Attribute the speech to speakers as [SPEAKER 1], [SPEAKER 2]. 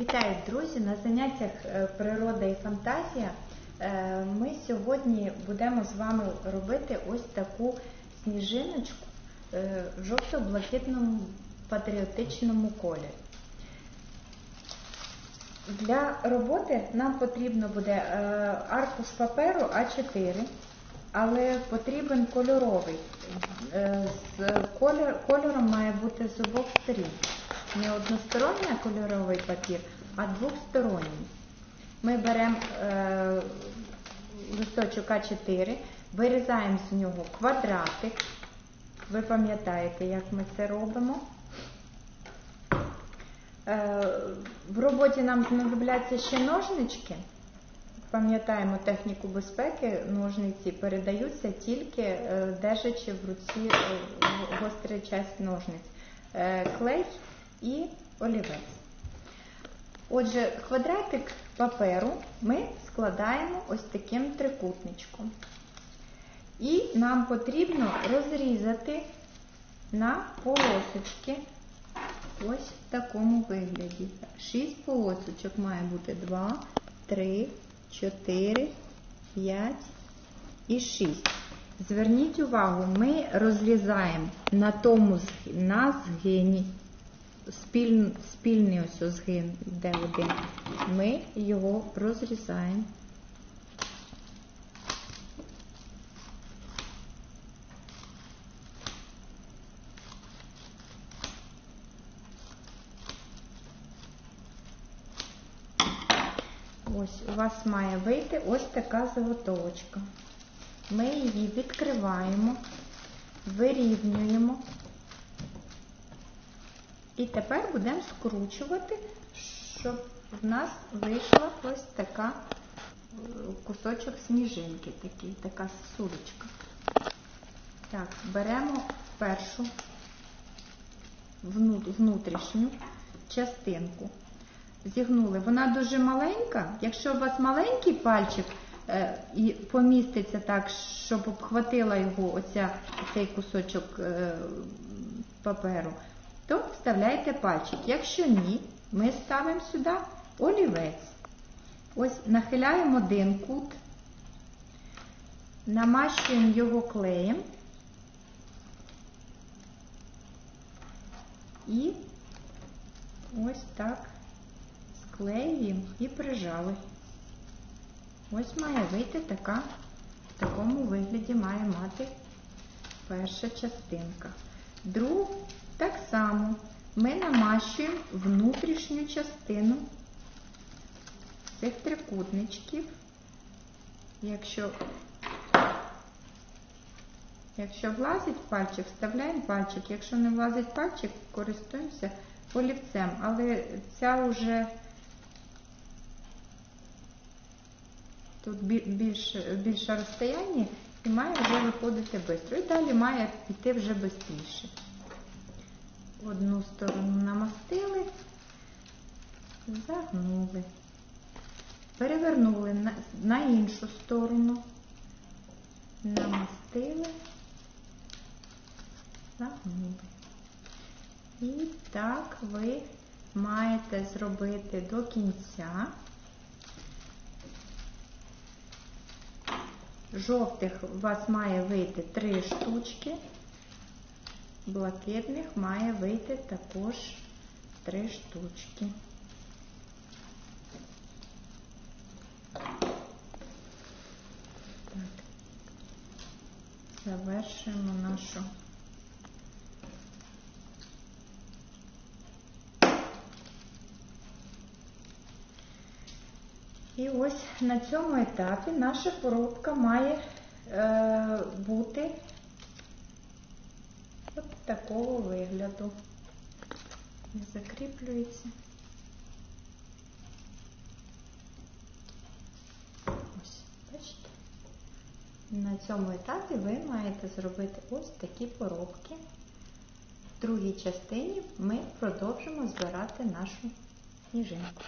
[SPEAKER 1] Вітаю, друзі! На заняттях е, Природа і фантазія е, ми сьогодні будемо з вами робити ось таку сніжиночку е, в жовто-блакитному патріотичному кольорі. Для роботи нам потрібно буде аркуш паперу А4, але потрібен кольоровий. З кольором має бути з обох сторін. Не односторонній кольоровий папір, а двосторонній. Ми беремо е, листочок А4, вирізаємо з нього квадратик. Ви пам'ятаєте, як ми це робимо. Е, В роботі нам знадобляться ще ножнички. Пам'ятаємо техніку безпеки, ножниці передаються тільки е, держачи в руці е, гострий часть ножниць, Е, клей і олівець. Отже, квадратик паперу ми складаємо ось таким трикутничком. І нам потрібно розрізати на полосочки ось в такому вигляді. Шість полосочок має бути 2, 3, 4, 5 і 6. Зверніть увагу, ми розрізаємо на тому на згині, спіль, спільний ось згин, де один. Ми його розрізаємо. Ось у вас має вийти ось така заготовочка. Ми її відкриваємо, вирівнюємо. І тепер будемо скручувати, щоб в нас вийшла ось така е, кусочок сніжинки, такий, така сулечка. Так, беремо першу внутрішню частинку. Зігнули. Вона дуже маленька. Якщо у вас маленький пальчик е, і поміститься так, щоб обхватила його оця, цей кусочок е, паперу, то вставляйте пальчик. Якщо ні, ми ставимо сюди олівець. Ось нахиляємо один кут, намащуємо його клеєм і ось так склеюємо і прижали. Ось має вийти така, в такому вигляді має мати перша частинка. Другу так само ми намащуємо внутрішню частину цих трикутничків. Якщо, якщо влазить пальчик, вставляємо пальчик. Якщо не влазить пальчик, користуємося олівцем. Але ця вже тут бі- більше, розстояння і має вже виходити швидко. І далі має йти вже швидше. Одну сторону намастили, загнули, перевернули на, на іншу сторону, намастили, загнули. І так ви маєте зробити до кінця. Жовтих у вас має вийти три штучки, блакитних має вийти також три штучки. Так. Завершуємо нашу І ось на цьому етапі наша поробка має е, бути такого вигляду. Закріплюється. Ось, бачите? На цьому етапі ви маєте зробити ось такі поробки. В другій частині ми продовжимо збирати нашу сніжинку.